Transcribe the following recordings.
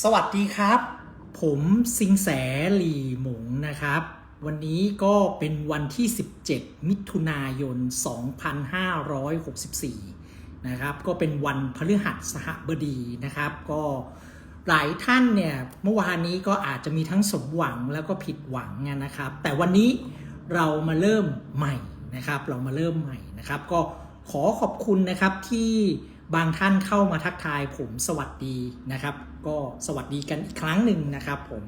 สวัสดีครับ ผมสิงแสหลี่หมงนะครับ วันนี้ก็เป็นวันที่ 17 มิถุนายน 2564 นะครับ ก็เป็นวันพฤหัสบดีนะครับ ก็หลายท่านเนี่ยเมื่อวานนี้ก็อาจจะมีทั้งสมหวังแล้วก็ผิดหวังนะครับ แต่วันนี้เรามาเริ่มใหม่นะครับ เรามาเริ่มใหม่นะครับ ก็ขอขอบคุณนะครับที่บางท่านเข้ามาทักทายผมสวัสดีนะครับ ก็สวัสดีกันอีกครั้งหนึ่งนะครับผม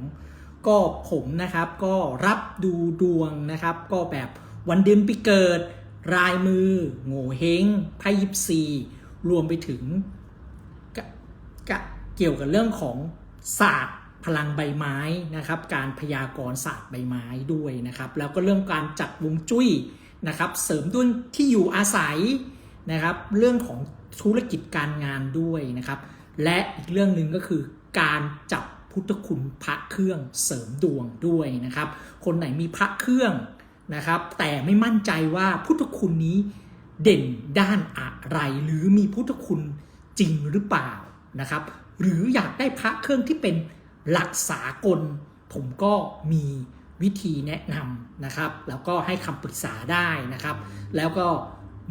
ก็ผมนะครับก็รับดูดวงนะครับ ก็แบบวันเดือนปีเกิด รายมือ โง่เฮงไพ่ยิปซีรวมไปถึงกกเกี่ยวกับเรื่องของศาสตร์พลังใบไม้นะครับ การพยากรณ์ศาสตร์ใบไม้ด้วยนะครับ แล้วก็เรื่องการจัดวงจุ้ยนะครับ เสริมด้วยที่อยู่อาศัยนะครับ เรื่องของธุรกิจการงานด้วยนะครับ และอีกเรื่องหนึ่งก็คือการจับพุทธคุณพระเครื่องเสริมดวงด้วยนะครับ คนไหนมีพระเครื่องนะครับ แต่ไม่มั่นใจว่าพุทธคุณนี้เด่นด้านอะไร หรือมีพุทธคุณจริงหรือเปล่านะครับ หรืออยากได้พระเครื่องที่เป็นหลักสากล ผมก็มีวิธีแนะนำนะครับ แล้วก็ให้คำปรึกษาได้นะครับ แล้วก็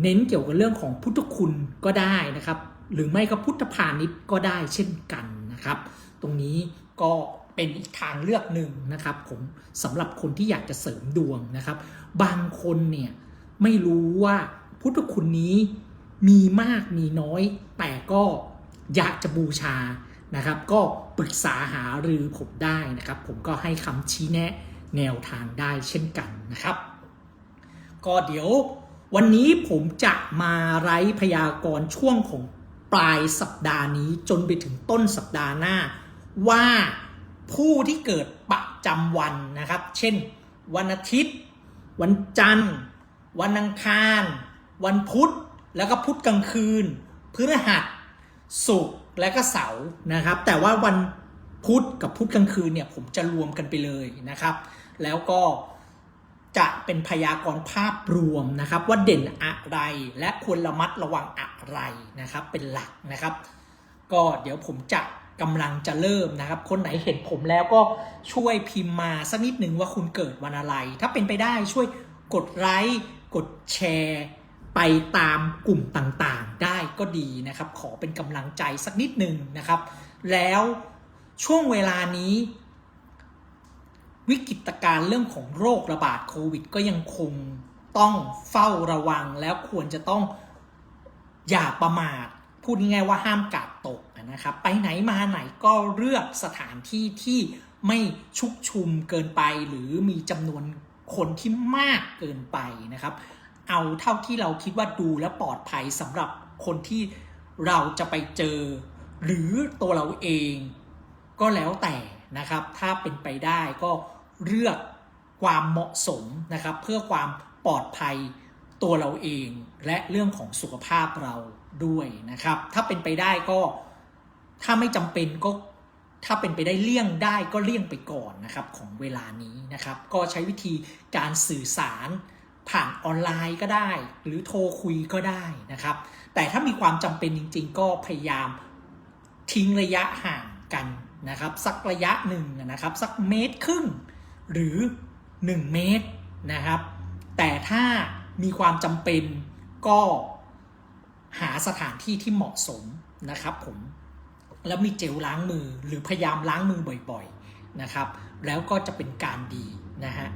เน้นเกี่ยวกับเรื่องของพุทธคุณก็ได้นะครับ หรือไม่ก็พุทธพาณิชย์ก็ได้เช่นกันนะครับ ตรงนี้ก็เป็นอีกทางเลือกหนึ่งนะครับผมสำหรับคนที่อยากจะเสริมดวงนะครับ บางคนเนี่ยไม่รู้ว่าพุทธคุณนี้มีมากมีน้อย แต่ก็อยากจะบูชานะครับ ก็ปรึกษาหารือผมได้นะครับ ผมก็ให้คำชี้แนะแนวทางได้เช่นกันนะครับ ก็เดี๋ยววันนี้ผมจะมาไร้พยากรณ์ช่วงของ ปลายสัปดาห์นี้จนไปถึงต้นสัปดาห์หน้า ว่าผู้ที่เกิดประจำวันนะครับ เช่น วันอาทิตย์ วันจันทร์ วันอังคาร วันพุธ แล้วก็พุธกลางคืนพฤหัสศุกร์และก็เสาร์นะครับ แต่ว่าวันพุธกับพุธกลางคืนเนี่ยผมจะรวมกันไปเลยนะครับ แล้วก็ จะเป็นพยากรณ์ภาพรวมนะครับ ว่าเด่นอะไรและควรระมัดระวังอะไรนะครับ เป็นหลักนะครับ ก็เดี๋ยวผมจะกำลังจะเริ่มนะครับ คนไหนเห็นผมแล้วก็ช่วยพิมพ์มาสักนิดหนึ่งว่าคุณเกิดวันอะไร ถ้าเป็นไปได้ช่วยกดไลค์กดแชร์ไปตามกลุ่มต่างๆ ได้ก็ดีนะครับ ขอเป็นกำลังใจสักนิดหนึ่งนะครับ แล้วช่วงเวลานี้ วิกฤตการณ์เรื่องของโรคระบาดโควิด ก็ยังคงต้องเฝ้าระวังแล้วควรจะต้องอย่าประมาทพูดง่ายๆว่าห้ามกาดตกนะครับ ไปไหนมาไหนก็เลือกสถานที่ที่ไม่ชุกชุมเกินไป หรือมีจำนวนคนที่มากเกินไปนะครับ เอาเท่าที่เราคิดว่าดูและปลอดภัยสำหรับคนที่เราจะไปเจอ หรือตัวเราเองก็แล้วแต่ นะครับ ถ้าเป็นไปได้ก็เลือกความเหมาะสมนะครับ เพื่อความปลอดภัยตัวเราเองและเรื่องของสุขภาพเราด้วยนะครับ ถ้าเป็นไปได้ก็ถ้าไม่จำเป็นก็ถ้าเป็นไปได้เลี่ยงได้ก็เลี่ยงไปก่อนนะครับของเวลานี้นะครับ ก็ใช้วิธีการสื่อสารผ่านออนไลน์ก็ได้ หรือโทรคุยก็ได้นะครับ แต่ถ้ามีความจำเป็นจริง ๆ ก็พยายามทิ้งระยะห่างกัน นะครับสักระยะหนึ่งนะครับสักเมตรครึ่งหรือ 1 เมตรนะครับ แต่ถ้ามีความจำเป็นก็หาสถานที่ที่เหมาะสมนะครับผมแล้วมีเจลล้างมือหรือพยายามล้างมือบ่อยๆนะครับ แล้วก็จะเป็นการดีนะฮะ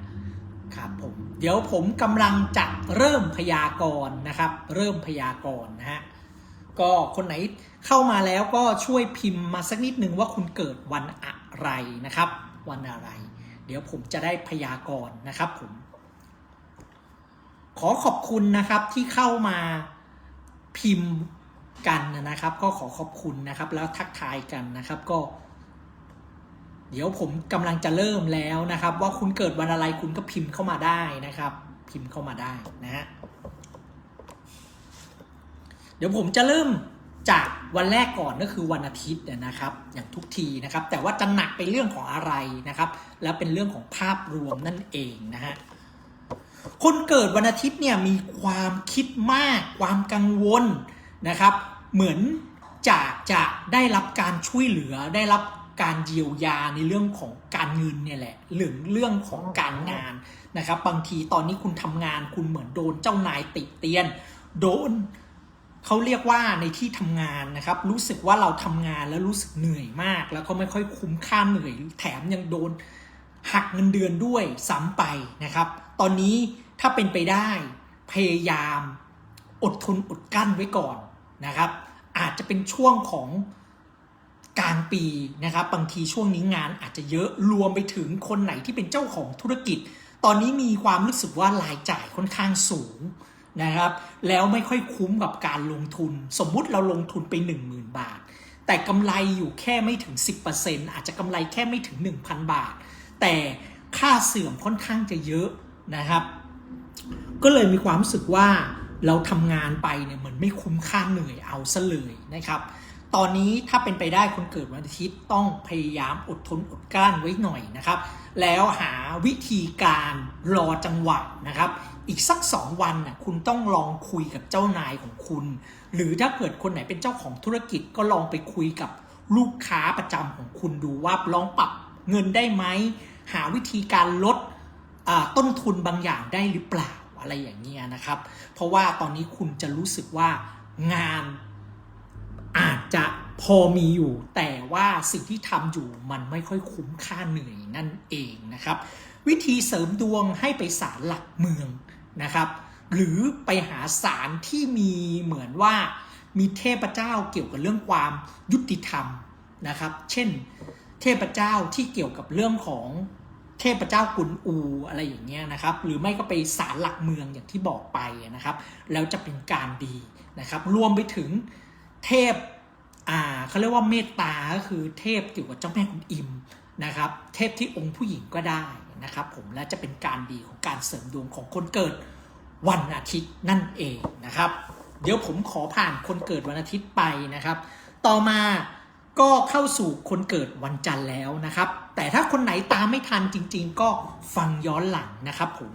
ครับผมเดี๋ยวผมกำลังจะเริ่มพยากรณ์นะครับ เริ่มพยากรณ์นะฮะ ก็คนไหนเข้ามาแล้วก็ช่วยพิมพ์มาสักนิดนึงว่าคุณเกิดวันอะไรนะครับ วันอะไร เดี๋ยวผมจะได้พยากรณ์นะครับผม ขอขอบคุณนะครับที่เข้ามาพิมพ์กันนะครับ ก็ขอขอบคุณนะครับ แล้วทักทายกันนะครับก็ เดี๋ยวผมกำลังจะเริ่มแล้วนะครับ ว่าคุณเกิดวันอะไรคุณก็พิมพ์เข้ามาได้นะครับ พิมพ์เข้ามาได้นะฮะ เดี๋ยวผมจะเริ่มจากวันแรกก่อนก็คือวันอาทิตย์นะครับ อย่างทุกทีนะครับ แต่ว่าจะหนักไปเรื่องของอะไรนะครับ แล้วเป็นเรื่องของภาพรวมนั่นเองนะฮะคนเกิดวันอาทิตย์เนี่ยมีความคิดมาก ความกังวลนะครับ เหมือนจะจะได้รับการช่วยเหลือได้รับการเยียวยาในเรื่องของการเงินเนี่ยแหละหรือเรื่องของการงานนะครับ บางทีตอนนี้คุณทำงานคุณเหมือนโดนเจ้านายติเตียน โดน เขาเรียกว่าในที่ทำงานนะครับ รู้สึกว่าเราทำงานแล้วรู้สึกเหนื่อยมาก แล้วก็ไม่ค่อยคุ้มค่าเหนื่อย แถมยังโดนหักเงินเดือนด้วยซ้ำไปนะครับ ตอนนี้ถ้าเป็นไปได้พยายามอดทนอดกั้นไว้ก่อนนะครับ อาจจะเป็นช่วงของกลางปีนะครับ บางทีช่วงนี้งานอาจจะเยอะรวมไปถึงคนไหนที่เป็นเจ้าของธุรกิจ ตอนนี้มีความรู้สึกว่ารายจ่ายค่อนข้างสูง นะครับ แล้วไม่ค่อยคุ้มกับการลงทุน สมมุติเราลงทุนไป 10,000 บาท แต่กำไรอยู่แค่ไม่ถึง 10%อาจจะกำไรแค่ไม่ถึง 1,000 บาท แต่ค่าเสื่อมค่อนข้างจะเยอะนะครับ ก็เลยมีความรู้สึกว่าเราทำงานไปเนี่ยเหมือนไม่คุ้มค่าเหนื่อยเอาซะเลยนะครับ ตอนนี้ถ้าเป็นไปได้คนเกิดวันอาทิตย์ต้องพยายามอดทนอดกลั้นไว้หน่อยนะครับ แล้วหาวิธีการรอจังหวะนะครับ อีกสักสองวันน่ะคุณต้องลองคุยกับเจ้านายของคุณ หรือถ้าเกิดคนไหนเป็นเจ้าของธุรกิจก็ลองไปคุยกับลูกค้าประจำของคุณดูว่าลองปรับเงินได้ไหม หาวิธีการลดต้นทุนบางอย่างได้หรือเปล่าอะไรอย่างเงี้ยนะครับ เพราะว่าตอนนี้คุณจะรู้สึกว่างานอาจจะพอมีอยู่ แต่ว่าสิ่งที่ทำอยู่มันไม่ค่อยคุ้มค่าเหนื่อยนั่นเองนะครับ วิธีเสริมดวงให้ไปศาลหลักเมือง นะครับ หรือไปหาศาลที่มีเหมือนว่ามีเทพเจ้าเกี่ยวกับเรื่องความยุติธรรมนะครับ เช่น เทพเจ้าที่เกี่ยวกับเรื่องของเทพเจ้ากุนอูอะไรอย่างเงี้ยนะครับ หรือไม่ก็ไปศาลหลักเมืองอย่างที่บอกไปนะครับ แล้วจะเป็นการดีนะครับ รวมไปถึงเทพอ่าเขาเรียกว่าเมตตาก็คือเทพเกี่ยวกับเจ้าแม่กุนอิม นะครับเทพที่องค์ผู้หญิงก็ได้นะครับผมและจะเป็นการดีของการเสริมดวงของคนเกิดวันอาทิตย์นั่นเองนะครับ เดี๋ยวผมขอผ่านคนเกิดวันอาทิตย์ไปนะครับ ต่อมาก็เข้าสู่คนเกิดวันจันทร์แล้วนะครับ แต่ถ้าคนไหนตามไม่ทันจริง ๆ ก็ฟังย้อนหลังนะครับผม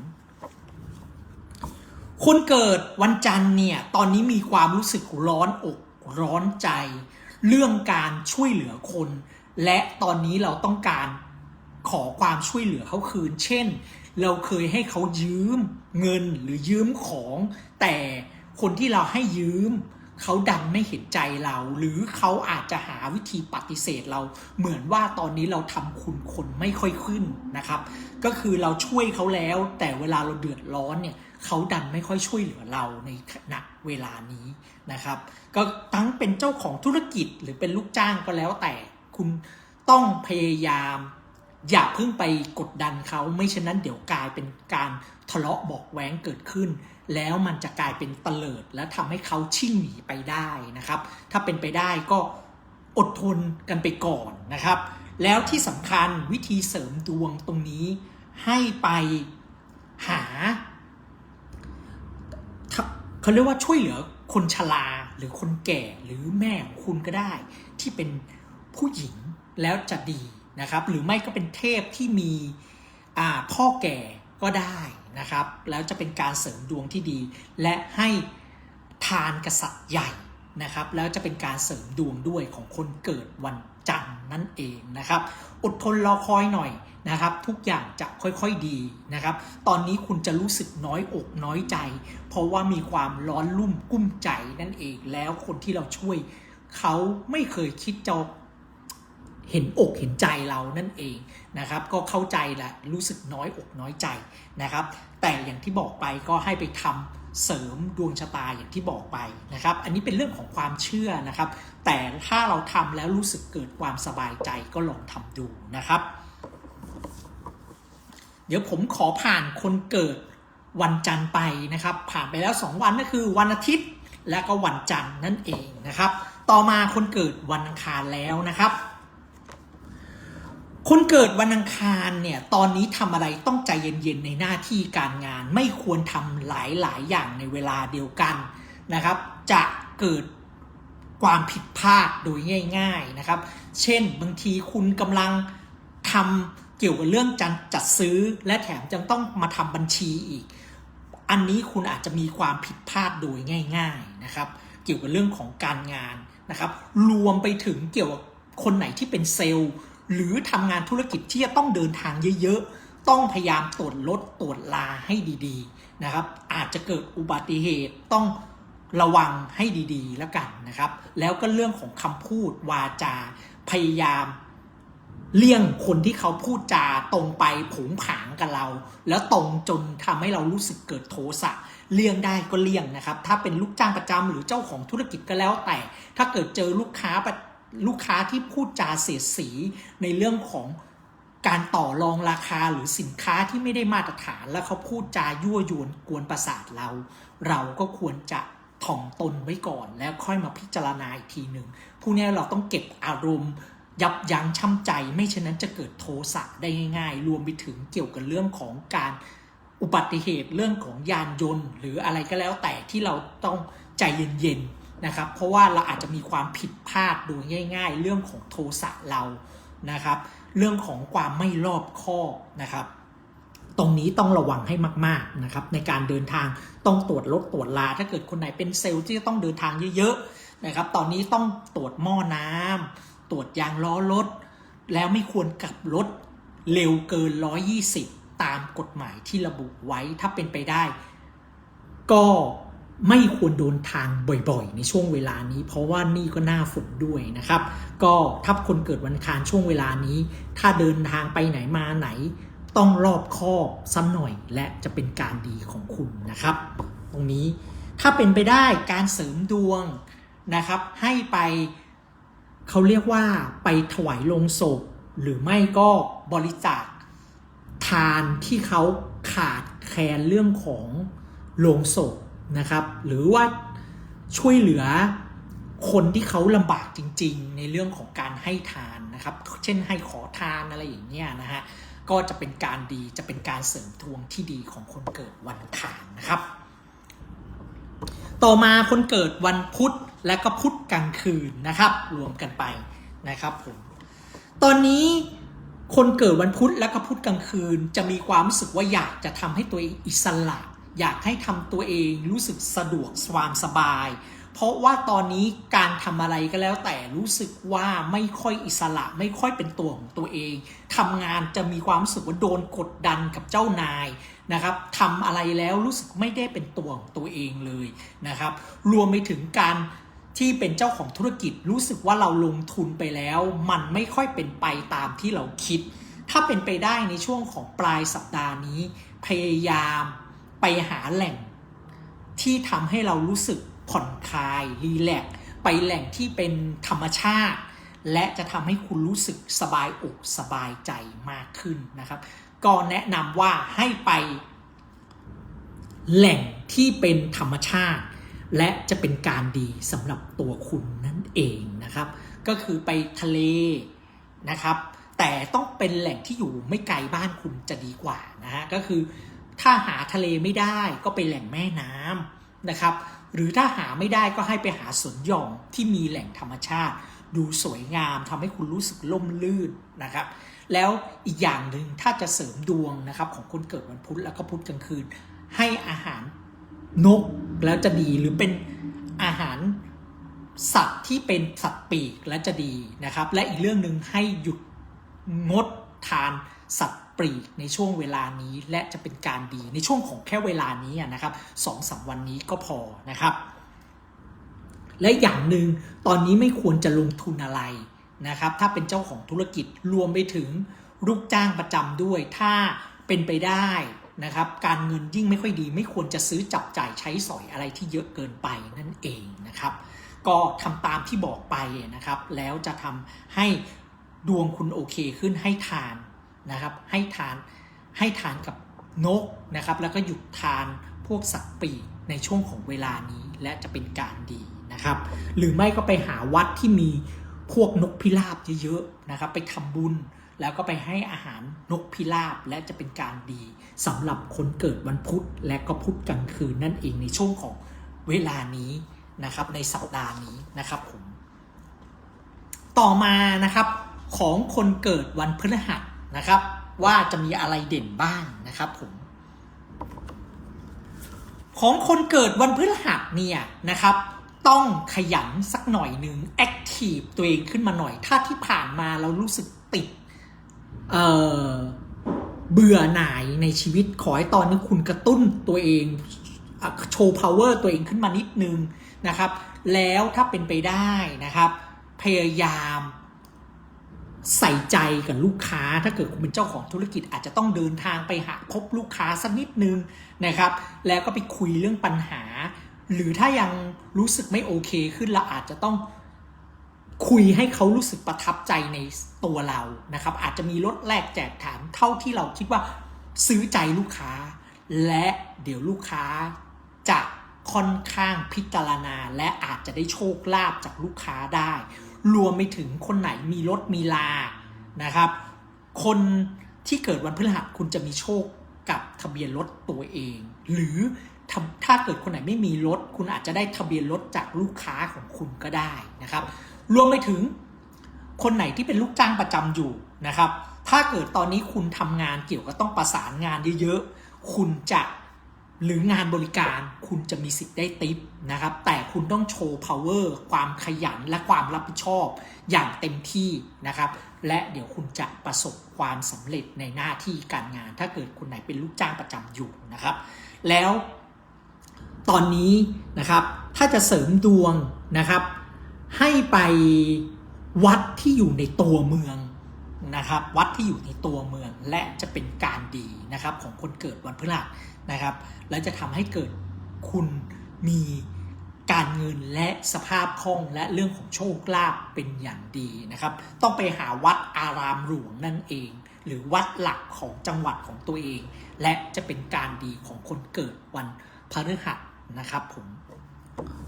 คนเกิดวันจันทร์เนี่ยตอนนี้มีความรู้สึกร้อนอกร้อนใจ เรื่องการช่วยเหลือคน และตอนนี้เราต้องการขอความช่วยเหลือเขาคืน เช่น เราเคยให้เขายืมเงินหรือยืมของ แต่คนที่เราให้ยืมเขาดันไม่เห็นใจเรา หรือเขาอาจจะหาวิธีปฏิเสธเรา เหมือนว่าตอนนี้เราทำคุณคนไม่ค่อยขึ้นนะครับ ก็คือเราช่วยเขาแล้ว แต่เวลาเราเดือดร้อนเนี่ยเขาดันไม่ค่อยช่วยเหลือเราในขณะเวลานี้นะครับ ก็ทั้งเป็นเจ้าของธุรกิจหรือเป็นลูกจ้างก็แล้วแต่ คุณต้องพยายาม อย่าเพิ่งไปกดดันเขาไม่ฉะนั้นเดี๋ยวกลายเป็นการทะเลาะบอกแว้งเกิดขึ้น แล้วมันจะกลายเป็นเตลิด และทำให้เขาชิ่งหนีไปได้นะครับ ถ้าเป็นไปได้ก็อดทนกันไปก่อนนะครับ แล้วที่สำคัญวิธีเสริมดวงตรงนี้ ให้ไปหาเขาเรียกว่าช่วยเหลือคนชราหรือคนแก่หรือแม่ของคุณก็ได้ ที่เป็น ผู้หญิงแล้วจะดีนะครับ หรือไม่ก็เป็นเทพที่มีพ่อแก่ก็ได้นะครับ แล้วจะเป็นการเสริมดวงที่ดี และให้ทานกษัตริย์ใหญ่นะครับ แล้วจะเป็นการเสริมดวงด้วยของคนเกิดวันจันทร์นั่นเองนะครับ อดทนรอคอยหน่อยนะครับ ทุกอย่างจะค่อยๆดีนะครับ ตอนนี้คุณจะรู้สึกน้อยอกน้อยใจ เพราะว่ามีความร้อนรุ่มกุ้มใจนั่นเอง แล้วคนที่เราช่วย เขาไม่เคยคิดจะ เห็นอกเห็นใจเรานั่นเองนะครับ ก็เข้าใจแหละรู้สึกน้อยอกน้อยใจนะครับ แต่อย่างที่บอกไปก็ให้ไปทำเสริมดวงชะตาอย่างที่บอกไปนะครับ อันนี้เป็นเรื่องของความเชื่อนะครับ แต่ถ้าเราทำแล้วรู้สึกเกิดความสบายใจก็ลองทำดูนะครับ เดี๋ยวผมขอผ่านคนเกิดวันจันทร์ไปนะครับ ผ่านไปแล้ว 2 วันก็คือวันอาทิตย์และก็วันจันทร์นั่นเองนะครับ ต่อมาคนเกิดวันอังคารแล้วนะครับ คนเกิดวันอังคารเนี่ยตอนนี้ทำอะไรต้องใจเย็นๆในหน้าที่การงาน ไม่ควรทำหลายๆ อย่างในเวลาเดียวกันนะครับ จะเกิดความผิดพลาดโดยง่าย ๆนะครับ เช่นบางทีคุณกำลังทำเกี่ยวกับเรื่องการจัดซื้อ และแถมยังต้องมาทำบัญชีอีก อันนี้คุณอาจจะมีความผิดพลาดโดยง่าย ๆนะครับ เกี่ยวกับเรื่องของการงานนะครับ รวมไปถึงเกี่ยวกับคนไหนที่เป็นเซลล์ หรือทำงานธุรกิจที่จะต้องเดินทางเยอะๆ ต้องพยายามตรวจลดตรวจลาให้ดีๆนะครับ อาจจะเกิดอุบัติเหตุต้องระวังให้ดีๆ แล้วกันนะครับ แล้วก็เรื่องของคำพูดวาจา พยายามเลี่ยงคนที่เขาพูดจาตรงไปผงผางกับเรา แล้วตรงจนทำให้เรารู้สึกเกิดโทสะเลี่ยงได้ก็เลี่ยงนะครับ ถ้าเป็นลูกจ้างประจำหรือเจ้าของธุรกิจก็แล้วแต่ ถ้าเกิดเจอลูกค้า ลูกค้าที่พูดจาเสียสีในเรื่องของการต่อรองราคาหรือสินค้าที่ไม่ได้มาตรฐานแล้วเขาพูดจายั่วยวนกวนประสาทเรา เราก็ควรจะถ่อมตนไว้ก่อนแล้วค่อยมาพิจารณาอีกทีหนึ่งผู้นี้เราต้องเก็บอารมณ์ ยับยั้งชั่งใจ ไม่เช่นนั้นจะเกิดโทสะได้ง่ายๆ รวมไปถึงเกี่ยวกับเรื่องของการอุบัติเหตุเรื่องของยานยนต์ หรืออะไรก็แล้วแต่ที่เราต้องใจเย็นๆ นะครับ เพราะว่าเราอาจจะมีความผิดพลาดโดยง่าย ๆ เรื่องของโทสะเรานะครับ เรื่องของความไม่รอบคอบนะครับ ตรงนี้ต้องระวังให้มาก ๆนะครับ ในการเดินทางต้องตรวจรถตรวจลา ถ้าเกิดคนไหนเป็นเซลล์ที่จะต้องเดินทางเยอะๆนะครับ ตอนนี้ต้องตรวจหม้อน้ำตรวจยางล้อรถ แล้วไม่ควรกลับรถเร็วเกิน 120 ตามกฎหมายที่ระบุไว้ถ้าเป็นไปได้ ก็ ไม่ควรเดินทางบ่อยๆ ในช่วงเวลานี้ เพราะว่านี่ก็หน้าฝนด้วยนะครับ ก็ถ้าคนเกิดวันคารช่วงเวลานี้ ถ้าเดินทางไปไหนมาไหน ต้องรอบคอบซ้ำหน่อย และจะเป็นการดีของคุณนะครับ ตรงนี้ถ้าเป็นไปได้การเสริมดวงนะครับ ให้ไปเขาเรียกว่าไปถวายลงศพ หรือไม่ก็บริจาคทานที่เขาขาดแคลนเรื่องของโลงศพ นะครับ หรือว่าช่วยเหลือคนที่เขาลำบากจริง ๆ ในเรื่องของการให้ทานนะครับ เช่นให้ขอทานอะไรอย่างเงี้ยนะฮะก็จะเป็นการดีจะเป็นการเสริมทวงที่ดีของคนเกิดวันอังคารนะครับ ต่อมาคนเกิดวันพุธและก็พุธกลางคืนนะครับ รวมกันไปนะครับผมตอนนี้คนเกิดวันพุธและก็พุธกลางคืน จะมีความรู้สึกว่าอยากจะทำให้ตัวเองอิสระ อยากให้ทำตัวเองรู้สึกสะดวกความสบาย เพราะว่าตอนนี้การทำอะไรก็แล้วแต่รู้สึกว่าไม่ค่อยอิสระไม่ค่อยเป็นตัวของตัวเองทำงานจะมีความรู้สึกว่าโดนกดดันกับเจ้านายนะครับทำอะไรแล้วรู้สึกไม่ได้เป็นตัวของตัวเองเลยนะครับ รวมไปถึงการที่เป็นเจ้าของธุรกิจรู้สึกว่าเราลงทุนไปแล้ว มันไม่ค่อยเป็นไปตามที่เราคิด ถ้าเป็นไปได้ในช่วงของปลายสัปดาห์นี้ พยายาม ไปหาแหล่ง ที่ทำให้เรารู้สึกผ่อนคลายรีแลกไปแหล่งที่เป็นธรรมชาติ และจะทำให้คุณรู้สึกสบายอกสบายใจมากขึ้นนะครับ ก็แนะนำว่าให้ไป แหล่งที่เป็นธรรมชาติ และจะเป็นการดีสำหรับตัวคุณนั่นเองนะครับ ก็คือไปทะเลนะครับ แต่ต้องเป็นแหล่งที่อยู่ไม่ไกลบ้านคุณจะดีกว่านะฮะก็คือ ถ้าหาทะเลไม่ได้ก็ไปแหล่งแม่น้ำนะครับ หรือถ้าหาไม่ได้ก็ให้ไปหาสวนหย่อมที่มีแหล่งธรรมชาติ ดูสวยงามทำให้คุณรู้สึกล่มลื่นนะครับ แล้วอีกอย่างหนึ่งถ้าจะเสริมดวงนะครับของคนเกิดวันพุธแล้วก็พุธกลางคืน ให้อาหารนกแล้วจะดีหรือเป็นอาหารสัตว์ที่เป็นสัตว์ปีกและจะดีนะครับ และอีกเรื่องหนึ่งให้หยุดงดทานสัตว์ ลีกในช่วงเวลานี้และจะเป็นการดีในช่วงของแค่เวลานี้นะครับสองสามวันนี้ก็พอนะครับ และอย่างหนึ่งตอนนี้ไม่ควรจะลงทุนอะไรนะครับ ถ้าเป็นเจ้าของธุรกิจรวมไปถึงลูกจ้างประจำด้วย ถ้าเป็นไปได้นะครับ การเงินยิ่งไม่ค่อยดี ไม่ควรจะซื้อจับจ่ายใช้สอยอะไรที่เยอะเกินไปนั่นเองนะครับ ก็ทำตามที่บอกไปนะครับ แล้วจะทำให้ดวงคุณโอเคขึ้นให้ทาน นะครับให้ทานให้ทานกับนกนะครับ แล้วก็หยุดทานพวกสัตว์ปีกในช่วงของเวลานี้และจะเป็นการดีนะครับ หรือไม่ก็ไปหาวัดที่มีพวกนกพิราบเยอะๆนะครับ ไปทำบุญแล้วก็ไปให้อาหารนกพิราบและจะเป็นการดีสำหรับคนเกิดวันพุธและก็พุธกลางคืนนั่นเองในช่วงของเวลานี้นะครับ ในสัปดาห์นี้นะครับผม ต่อมานะครับของคนเกิดวันพฤหัส นะครับ ว่าจะมีอะไรเด่นบ้างนะครับผมของคนเกิดวันพฤหัสเนี่ยนะครับ ต้องขยันสักหน่อยหนึ่งแอคทีฟตัวเองขึ้นมาหน่อย ถ้าที่ผ่านมาเรารู้สึกติดเออเบื่อหน่ายในชีวิตขอให้ตอนนี้คุณกระตุ้นตัวเองอโชว์ power ตัวเองขึ้นมานิดนึงนะครับ แล้วถ้าเป็นไปได้นะครับ พยายาม ใส่ใจกับลูกค้า ถ้าเกิดคุณเป็นเจ้าของธุรกิจอาจจะต้องเดินทางไปหาพบลูกค้าสักนิดนึงนะครับ แล้วก็ไปคุยเรื่องปัญหา หรือถ้ายังรู้สึกไม่โอเคขึ้นเราอาจจะต้องคุยให้เขารู้สึกประทับใจในตัวเรานะครับ อาจจะมีลดแลกแจกแถมเท่าที่เราคิดว่าซื้อใจลูกค้า และเดี๋ยวลูกค้าจะค่อนข้างพิจารณา และอาจจะได้โชคลาภจากลูกค้าได้ รวมไปถึงคนไหนมีรถมีลานะครับ คนที่เกิดวันพฤหัสคุณจะมีโชคกับทะเบียนรถตัวเอง หรือถ้าถ้าเกิดคนไหนไม่มีรถ คุณอาจจะได้ทะเบียนรถจากลูกค้าของคุณก็ได้นะครับ รวมไปถึงคนไหนที่เป็นลูกจ้างประจำอยู่นะครับ ถ้าเกิดตอนนี้คุณทำงานเกี่ยวกับต้องประสานงานเยอะๆ คุณจะ หรืองานบริการคุณจะมีสิทธิ์ได้ติปนะครับ แต่คุณต้องโชว์ power ความขยันและความรับผิดชอบอย่างเต็มที่นะครับ และเดี๋ยวคุณจะประสบความสำเร็จในหน้าที่การงาน ถ้าเกิดคนไหนเป็นลูกจ้างประจำอยู่นะครับ แล้วตอนนี้นะครับถ้าจะเสริมดวงนะครับ ให้ไปวัดที่อยู่ในตัวเมือง นะครับวัดที่อยู่ในตัวเมืองและจะเป็นการดีนะครับของคนเกิดวันพฤหัสนะครับ และจะทำให้เกิดคุณมีการเงินและสภาพคล่องและเรื่องของโชคลาภเป็นอย่างดีนะครับ ต้องไปหาวัดอารามหลวงนั่นเอง หรือวัดหลักของจังหวัดของตัวเอง และจะเป็นการดีของคนเกิดวันพฤหัสนะครับผม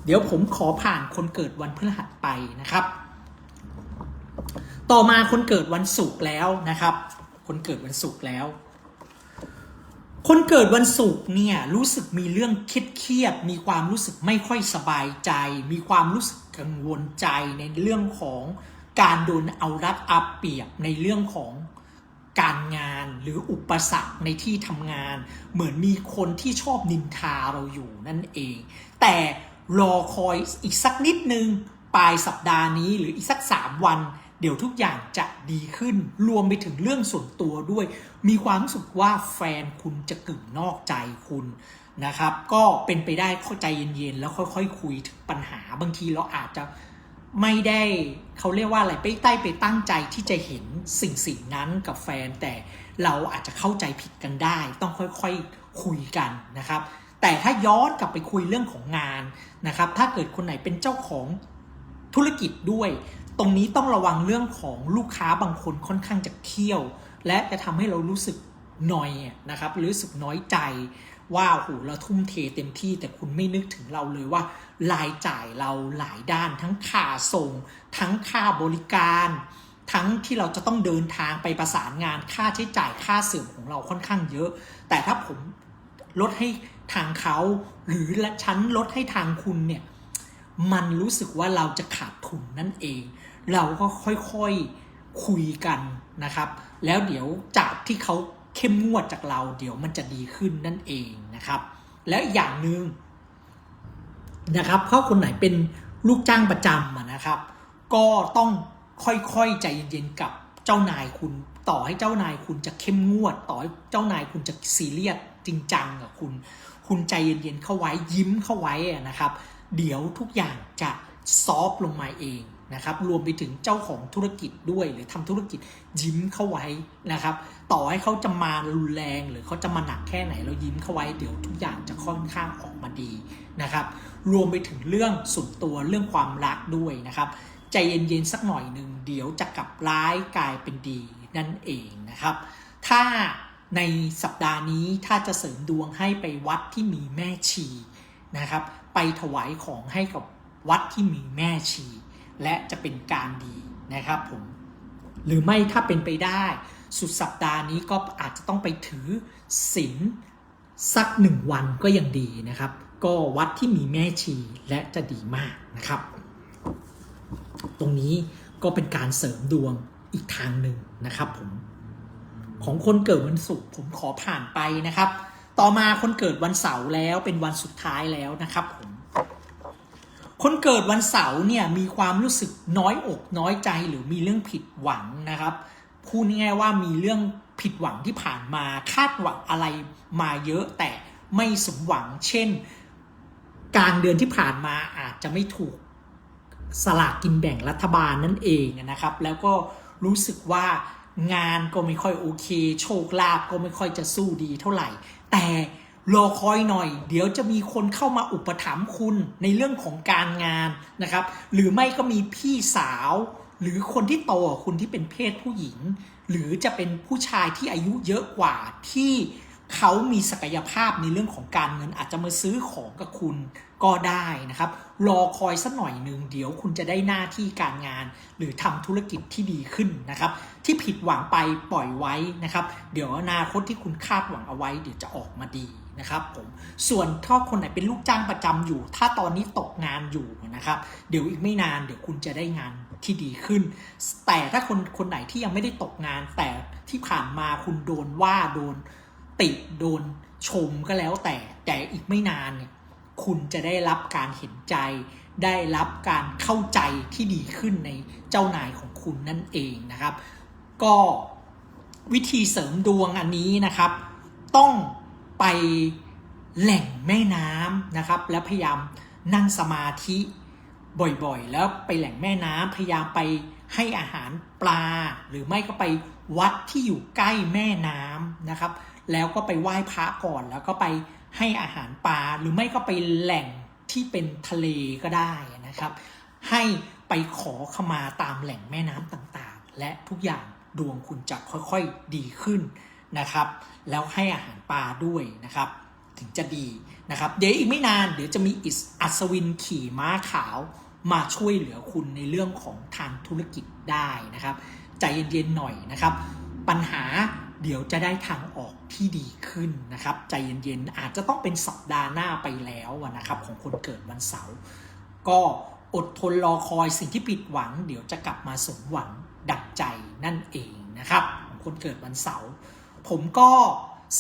เดี๋ยวผมขอผ่านคนเกิดวันพฤหัสไปนะครับ ต่อมาคนเกิดวันศุกร์แล้วนะครับ คนเกิดวันศุกร์แล้ว คนเกิดวันศุกร์เนี่ยรู้สึกมีเรื่องคิดเครียด มีความรู้สึกไม่ค่อยสบายใจ มีความรู้สึกกังวลใจในเรื่องของการโดนเอารัดเอาเปรียบในเรื่องของการงานหรืออุปสรรคในที่ทำงาน เหมือนมีคนที่ชอบนินทาเราอยู่นั่นเอง แต่รอคอยอีกสักนิดนึง ปลายสัปดาห์นี้หรืออีกสัก 3 วัน เดี๋ยวทุกอย่างจะดีขึ้น รวมไปถึงเรื่องส่วนตัวด้วย มีความรู้สึกว่าแฟนคุณจะกึ่งนอกใจคุณนะครับ ก็เป็นไปได้เข้าใจเย็นๆ แล้วค่อยๆ คุยถึงปัญหาบางทีเราอาจจะไม่ได้เขาเรียกว่าอะไรไปใต้ไปตั้งใจที่จะเห็นสิ่งสิ่งนั้นกับแฟน แต่เราอาจจะเข้าใจผิดกันได้ ต้องค่อยๆคุยกันนะครับ แต่ถ้าย้อนกลับไปคุยเรื่องของงานนะครับ ถ้าเกิดคนไหนเป็นเจ้าของธุรกิจด้วย ตรงนี้ต้องระวังเรื่องของลูกค้าบางคนค่อนข้างจะเคี่ยว และจะทำให้เรารู้สึกนอยนะครับหรือรู้สึกน้อยใจว่าโหเราทุ่มเทเต็มที่แต่คุณไม่นึกถึงเราเลยว่า รายจ่ายเราหลายด้าน ทั้งค่าส่ง ทั้งค่าบริการ ทั้งที่เราจะต้องเดินทางไปประสานงานค่าใช้จ่ายค่าเสื่อมของเราค่อนข้างเยอะ แต่ถ้าผมลดให้ทางเขา หรือและชั้นลดให้ทางคุณเนี่ยมันรู้สึกว่าเราจะขาดทุนนั่นเอง เราก็ค่อยๆคุยกันนะครับ แล้วเดี๋ยวจากที่เขาเข้มงวดจากเรา เดี๋ยวมันจะดีขึ้นนั่นเองนะครับ และอีกอย่างหนึ่งนะครับเพราะคนไหนเป็นลูกจ้างประจำนะครับ ก็ต้องค่อยๆใจเย็นๆกับเจ้านายคุณต่อให้เจ้านายคุณจะเข้มงวด ต่อให้เจ้านายคุณจะซีเรียสจริงจังกับคุณ คุณใจเย็นๆเข้าไว้ยิ้มเข้าไว้นะครับ เดี๋ยวทุกอย่างจะซอฟต์ลงมาเอง นะครับรวมไปถึงเจ้าของธุรกิจด้วยหรือทำธุรกิจยิ้มเข้าไว้นะครับ ต่อให้เขาจะมารุนแรงหรือเขาจะมาหนักแค่ไหนเรายิ้มเข้าไว้เดี๋ยวทุกอย่างจะค่อนข้างออกมาดีนะครับ รวมไปถึงเรื่องส่วนตัวเรื่องความรักด้วยนะครับ ใจเย็นๆสักหน่อยหนึ่งเดี๋ยวจะกลับร้ายกลายเป็นดีนั่นเองนะครับ ถ้าในสัปดาห์นี้ถ้าจะเสริมดวงให้ไปวัดที่มีแม่ชีนะครับ ไปถวายของให้กับวัดที่มีแม่ชี และจะเป็นการดีนะครับผมหรือไม่ถ้าเป็นไปได้ สุดสัปดาห์นี้ก็อาจจะต้องไปถือศีลสักหนึ่งวันก็ยังดีนะครับ ก็วัดที่มีแม่ชีและจะดีมากนะครับ ตรงนี้ก็เป็นการเสริมดวงอีกทางหนึ่งนะครับผมของคนเกิดวันศุกร์ผมขอผ่านไปนะครับ ต่อมาคนเกิดวันเสาร์แล้วเป็นวันสุดท้ายแล้วนะครับผม คนเกิดวันเสาร์เนี่ยมีความรู้สึกน้อยอกน้อยใจหรือมีเรื่องผิดหวังนะครับพูดง่ายๆว่ามีเรื่องผิดหวังที่ผ่านมาคาดหวังอะไรมาเยอะแต่ไม่สมหวัง เช่น กลางเดือนที่ผ่านมาอาจจะไม่ถูกสลากกินแบ่งรัฐบาลนั่นเองนะครับ แล้วก็รู้สึกว่างานก็ไม่ค่อยโอเค โชคลาภก็ไม่ค่อยจะสู้ดีเท่าไหร่ แต่ รอคอยหน่อย เดี๋ยวจะมีคนเข้ามาอุปถัมภ์คุณในเรื่องของการงานนะครับ หรือไม่ก็มีพี่สาว หรือคนที่โตกว่าคุณที่เป็นเพศผู้หญิง หรือจะเป็นผู้ชายที่อายุเยอะกว่าที่เขามีศักยภาพในเรื่องของการเงินอาจจะมาซื้อของกับคุณก็ได้นะครับ รอคอยสักหน่อยหนึ่งเดี๋ยวคุณจะได้หน้าที่การงาน หรือทำธุรกิจที่ดีขึ้นนะครับ ที่ผิดหวังไปปล่อยไว้นะครับ เดี๋ยวอนาคตที่คุณคาดหวังเอาไว้ เดี๋ยวจะออกมาดี นะครับผมส่วนถ้าคนไหนเป็นลูกจ้างประจำอยู่ ถ้าตอนนี้ตกงานอยู่นะครับ เดี๋ยวอีกไม่นานเดี๋ยวคุณจะได้งานที่ดีขึ้น แต่ถ้าคนคนไหนที่ยังไม่ได้ตกงาน แต่ที่ผ่านมาคุณโดนว่าโดนติโดนชมก็แล้วแต่แต่อีกไม่นานเนี่ยคุณจะได้รับการเห็นใจ ได้รับการเข้าใจที่ดีขึ้นในเจ้านายของคุณนั่นเองนะครับ ก็วิธีเสริมดวงอันนี้นะครับ ต้อง ไปแหล่งแม่น้ำนะครับ แล้วพยายามนั่งสมาธิบ่อยๆ แล้วไปแหล่งแม่น้ำพยายามไปให้อาหารปลา หรือไม่ก็ไปวัดที่อยู่ใกล้แม่น้ำนะครับ แล้วก็ไปไหว้พระก่อน แล้วก็ไปให้อาหารปลา หรือไม่ก็ไปแหล่งที่เป็นทะเลก็ได้นะครับ ให้ไปขอขมาตามแหล่งแม่น้ำต่างๆ และทุกอย่างดวงคุณจะค่อยๆดีขึ้น นะครับ แล้วให้อาหารปลาด้วยนะครับ ถึงจะดีนะครับ เดี๋ยวอีกไม่นานเดี๋ยวจะมีอิสอัศวินขี่ม้าขาวมาช่วยเหลือคุณในเรื่องของทางธุรกิจได้นะครับ ใจเย็นๆหน่อยนะครับ ปัญหาเดี๋ยวจะได้ทางออกที่ดีขึ้นนะครับ ใจเย็นๆอาจจะต้องเป็นสัปดาห์หน้าไปแล้วนะครับ ของคนเกิดวันเสาร์ก็อดทนรอคอยสิ่งที่ผิดหวัง เดี๋ยวจะกลับมาสมหวังดังใจนั่นเองนะครับ ของคนเกิดวันเสาร์ ผมก็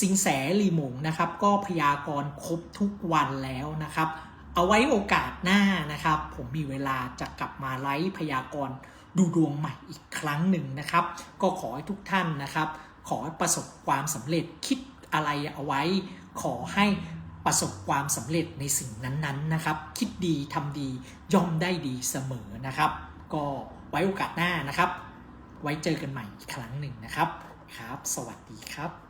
สิงแสลีหมงนะครับ ก็พยากรณ์ครบทุกวันแล้วนะครับ เอาไว้โอกาสหน้านะครับ ผมมีเวลาจะกลับมาไลฟ์พยากรณ์ดูดวงใหม่อีกครั้งหนึ่งนะครับ ก็ขอให้ทุกท่านนะครับ ขอให้ประสบความสำเร็จคิดอะไรเอาไว้ ขอให้ประสบความสำเร็จในสิ่งนั้นๆนะครับ คิดดีทำดีย่อมได้ดีเสมอนะครับ ก็ไว้โอกาสหน้านะครับ ไว้เจอกันใหม่อีกครั้งหนึ่งนะครับ ครับ สวัสดีครับ